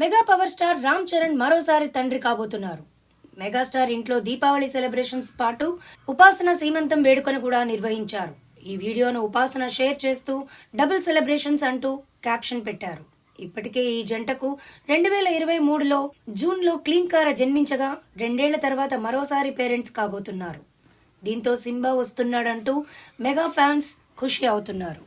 Mega power star Ram Charan మరోసారి తండ్రి కాబోతున్నారు. మెగాస్టార్ ఇంట్లో దీపావళి సెలబ్రేషన్స్ పాటు ఉపాసన శ్రీమంతం వేడుకను కూడా నిర్వహించారు. ఈ వీడియోను ఉపాసన షేర్ చేస్తూ డబుల్ సెలబ్రేషన్స్ అంటూ క్యాప్షన్ పెట్టారు. ఇప్పటికే ఈ జంటకు రెండు వేల ఇరవై మూడులో జూన్లో క్లీంకార జన్మించగా రెండేళ్ళ తర్వాత మరోసారి పేరెంట్స్ కాబోతున్నారు. దీంతో సింబా వస్తున్నాడంటూ మెగా ఫ్యాన్స్ ఖుషి అవుతున్నారు.